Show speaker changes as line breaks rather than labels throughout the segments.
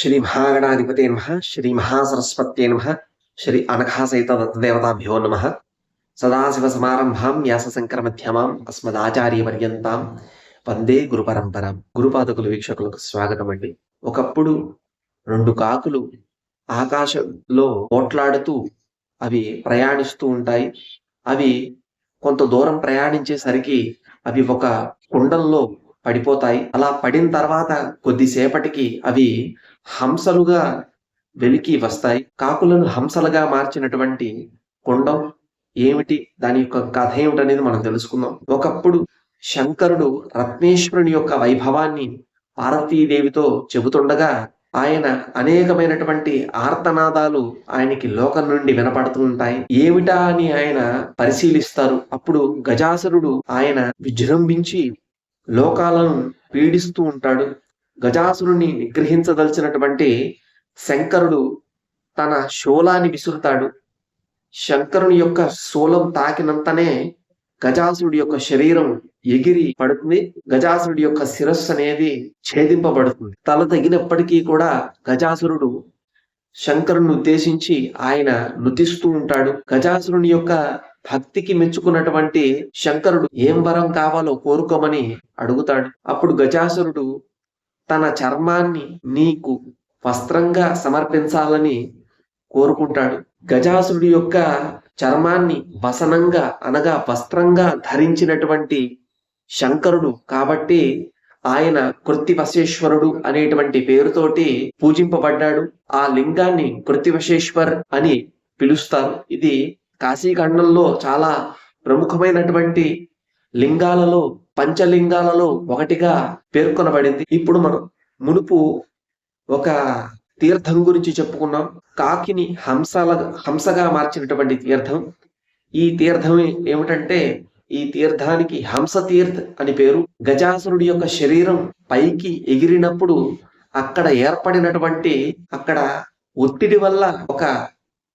శ్రీ మహాగణాధిపతే నమ శ్రీ మహాసరస్వత్యే నమ శ్రీ అనఘాసహిత దత్తదేవతాభ్యో నమ సదాశివ సమారంభాం వ్యాస శంకర మధ్యమాం అస్మదాచార్య పర్యంతాం వందే గురు పరంపరాం గురుపాదకులు వీక్షకులకు స్వాగతం అండి ఒకప్పుడు రెండు కాకులు ఆకాశంలో పోట్లాడుతూ అవి ప్రయాణిస్తూ ఉంటాయి. అవి కొంత దూరం ప్రయాణించేసరికి అవి ఒక కుండంలో పడిపోతాయి. అలా పడిన తర్వాత కొద్దిసేపటికి అవి హంసలుగా వెలికి వస్తాయి. కాకులను హంసలుగా మార్చినటువంటి కుండం ఏమిటి? దాని యొక్క కథ ఏమిటనేది మనం తెలుసుకుందాం. ఒకప్పుడు శంకరుడు రత్నేశ్వరుని యొక్క వైభవాన్ని పార్వతీదేవితో చెబుతుండగా ఆయన అనేకమైనటువంటి ఆర్తనాదాలు ఆయనకి లోకం నుండి వినపడుతూ ఉంటాయి ఏమిటా అని ఆయన పరిశీలిస్తారు. అప్పుడు గజాసురుడు ఆయన విజృంభించి లోకాలను పీడిస్తూ ఉంటాడు. గజాసురుని నిగ్రహించదలిచినటువంటి శంకరుడు తన శూలాన్ని విసురుతాడు. శంకరుని యొక్క శూలం తాకినంతనే గజాసురుడి యొక్క శరీరం ఎగిరి పడుతుంది. గజాసురుడి యొక్క శిరస్సు అనేది ఛేదింపబడుతుంది. తల తగినప్పటికీ కూడా గజాసురుడు శంకరుని ఉద్దేశించి ఆయన నృతిస్తూ ఉంటాడు. గజాసురుని యొక్క భక్తికి మెచ్చుకున్నటువంటి శంకరుడు ఏం వరం కావాలో కోరుకోమని అడుగుతాడు. అప్పుడు గజాసురుడు తన చర్మాన్ని నీకు వస్త్రంగా సమర్పించాలని కోరుకుంటాడు. గజాసురుడి యొక్క చర్మాన్ని వసనంగా అనగా వస్త్రంగా ధరించినటువంటి శంకరుడు కాబట్టి ఆయన కృత్తివశేశ్వరుడు అనేటువంటి పేరుతోటి పూజింపబడ్డాడు. ఆ లింగాన్ని కృత్తివశేశ్వర్ అని పిలుస్తారు. ఇది కాశీఖండంలో చాలా ప్రముఖమైనటువంటి లింగాలలో పంచలింగాలలో ఒకటిగా పేర్కొనబడింది. ఇప్పుడు మనం మునుపు ఒక తీర్థం గురించి చెప్పుకున్నాం. కాకిని హంసల హంసగా మార్చినటువంటి తీర్థం. ఈ తీర్థం ఏమిటంటే ఈ తీర్థానికి హంస తీర్థ్ అని పేరు. గజాసురుడి యొక్క శరీరం పైకి ఎగిరినప్పుడు అక్కడ ఏర్పడినటువంటి అక్కడ ఒత్తిడి వల్ల ఒక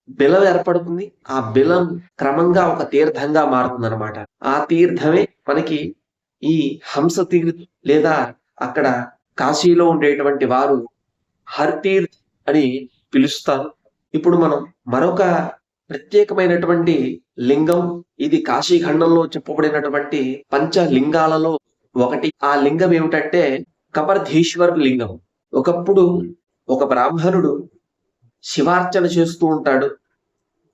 బిలం ఏర్పడుతుంది. ఆ బిలం క్రమంగా ఒక తీర్థంగా మారుతుంది అనమాట ఆ తీర్థమే మనకి ఈ హంస తీర్థ్ లేదా అక్కడ కాశీలో ఉండేటువంటి వారు హర్తీర్థ్ అని పిలుస్తారు. ఇప్పుడు మనం మరొక ప్రత్యేకమైనటువంటి లింగం. ఇది కాశీఖండంలో చెప్పబడినటువంటి పంచ లింగాలలో ఒకటి. ఆ లింగం ఏమిటంటే కపర్ధీశ్వర్ లింగం. ఒకప్పుడు ఒక బ్రాహ్మణుడు శివార్చన చేస్తూ ఉంటాడు.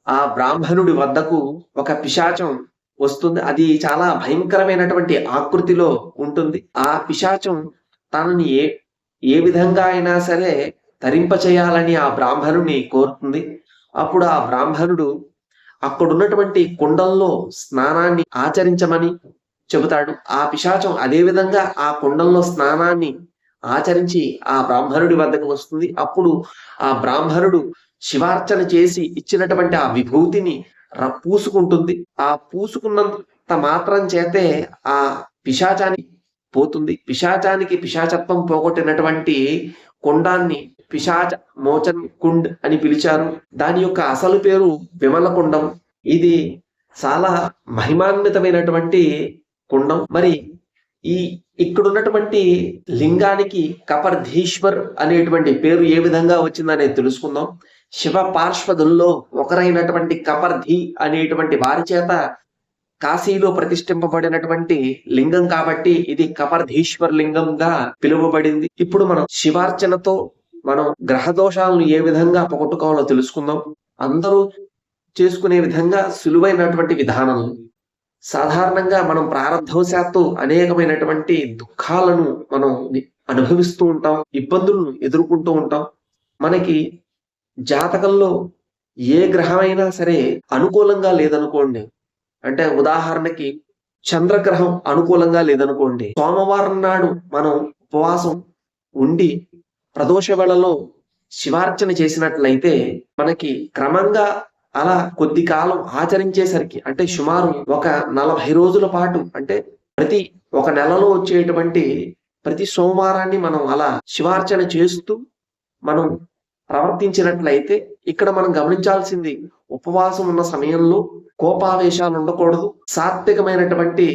ఆ బ్రాహ్మణుడి వద్దకు ఒక పిశాచం వస్తుంది. అది చాలా భయంకరమైనటువంటి ఆకృతిలో ఉంటుంది. ఆ పిశాచం తనని ఏ ఏ విధంగా అయినా సరే తరింపచేయాలని ఆ బ్రాహ్మణుని కోరుతుంది. అప్పుడు ఆ బ్రాహ్మణుడు అక్కడున్నటువంటి కుండంలో స్నానాన్ని ఆచరించమని చెబుతాడు. ఆ పిశాచం అదే విధంగా ఆ కుండంలో స్నానాన్ని ఆచరించి ఆ బ్రాహ్మణుడి వద్దకు వస్తుంది. అప్పుడు ఆ బ్రాహ్మణుడు శివార్చన చేసి ఇచ్చినటువంటి ఆ విభూతిని పూసుకుంటుంది. ఆ పూసుకున్నంత మాత్రం చేతే ఆ పిశాచానికి పోతుంది. పిశాచానికి పిశాచత్వం పోగొట్టినటువంటి కుండాన్ని పిశాచ మోచన్ కుండ్ అని పిలిచారు. దాని యొక్క అసలు పేరు విమల కుండం ఇది చాలా మహిమాన్వితమైనటువంటి కుండం. మరి ఈ ఇక్కడున్నటువంటి లింగానికి కపర్ధీశ్వర్ అనేటువంటి పేరు ఏ విధంగా వచ్చిందనేది తెలుసుకుందాం. శివ పార్శ్వదుల్లో ఒకరైనటువంటి కపర్ధి అనేటువంటి వారి చేత కాశీలో ప్రతిష్ఠింపబడినటువంటి లింగం కాబట్టి ఇది కపర్ధీశ్వర్ లింగంగా పిలువబడింది. ఇప్పుడు మనం శివార్చనతో మనం గ్రహ దోషాలను ఏ విధంగా పోగొట్టుకోవాలో తెలుసుకుందాం. అందరూ చేసుకునే విధంగా సులువైనటువంటి విధానం సాధారణంగా మనం ప్రారంభవశాత్తు అనేకమైనటువంటి దుఃఖాలను మనం అనుభవిస్తూ ఉంటాం ఇబ్బందులను ఎదుర్కొంటూ ఉంటాం. మనకి జాతకంలో ఏ గ్రహమైనా సరే అనుకూలంగా లేదనుకోండి. అంటే ఉదాహరణకి చంద్రగ్రహం అనుకూలంగా లేదనుకోండి. సోమవారం నాడు మనం ఉపవాసం ఉండి ప్రదోష వేళలో శివార్చన చేసినట్లయితే మనకి క్రమంగా అలా కొద్ది కాలం ఆచరించేసరికి అంటే సుమారు ఒక నలభై రోజుల పాటు అంటే ప్రతి ఒక నెలలో వచ్చేటువంటి ప్రతి సోమవారాన్ని మనం అలా శివార్చన చేస్తూ మనం ప్రవర్తించినట్లయితే ఇక్కడ మనం గమనించాల్సింది ఉపవాసం ఉన్న సమయంలో కోపావేశాలు ఉండకూడదు. సాత్వికమైనటువంటి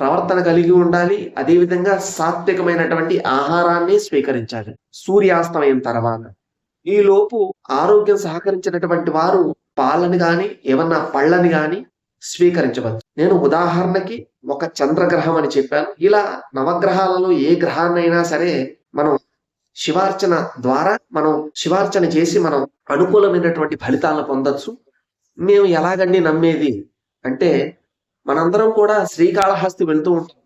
ప్రవర్తన కలిగి ఉండాలి అదేవిధంగా సాత్వికమైనటువంటి ఆహారాన్ని స్వీకరించాలి. సూర్యాస్తమయం తర్వాత. ఈలోపు ఆరోగ్యం సహకరించినటువంటి వారు పాలని గాని ఏమన్నా పళ్ళని గాని స్వీకరించవచ్చు. నేను ఉదాహరణకి ఒక చంద్రగ్రహం అని చెప్పాను. ఇలా నవగ్రహాలలో ఏ గ్రహాన్నైనా సరే మనం శివార్చన ద్వారా మనం శివార్చన చేసి మనం అనుకూలమైనటువంటి ఫలితాలను పొందొచ్చు. మేము ఎలాగండి నమ్మేది? అంటే మనందరం కూడా శ్రీకాళహస్తి వెళ్తూ ఉంటాం.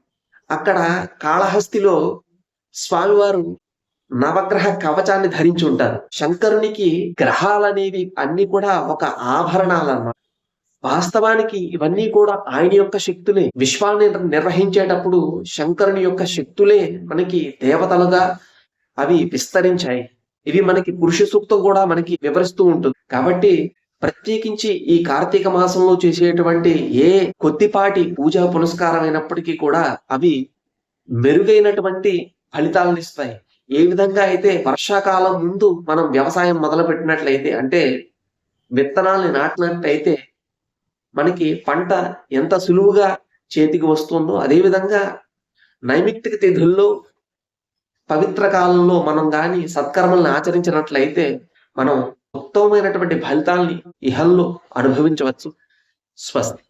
అక్కడ కాళహస్తిలో స్వామివారు నవగ్రహ కవచాన్ని ధరించి ఉంటారు. శంకరునికి గ్రహాలనేవి అన్ని కూడా ఒక ఆభరణాలు అన్నమాట వాస్తవానికి ఇవన్నీ కూడా ఆయన యొక్క శక్తులే. విశ్వాన్ని నిర్వహించేటప్పుడు శంకరుని యొక్క శక్తులే మనకి దేవతలుగా అవి విస్తరించాయి. ఇవి మనకి పురుష సూక్తం కూడా మనకి వివరిస్తూ ఉంటుంది. కాబట్టి ప్రత్యేకించి ఈ కార్తీక మాసంలో చేసేటువంటి ఏ కొద్దిపాటి పూజా పునస్కారం అయినప్పటికీ కూడా అవి మెరుగైనటువంటి ఫలితాలను ఇస్తాయి. ఏ విధంగా అయితే వర్షాకాలం ముందు మనం వ్యవసాయం మొదలు పెట్టినట్లయితే అంటే విత్తనాల్ని నాటినట్లయితే మనకి పంట ఎంత సులువుగా చేతికి వస్తుందో అదేవిధంగా నైమిత్తిక తిథుల్లో పవిత్ర కాలంలో మనం కానీ సత్కర్మల్ని ఆచరించినట్లయితే మనం ఉత్తమమైనటువంటి ఫలితాల్ని ఇహల్లో అనుభవించవచ్చు. స్వస్తి.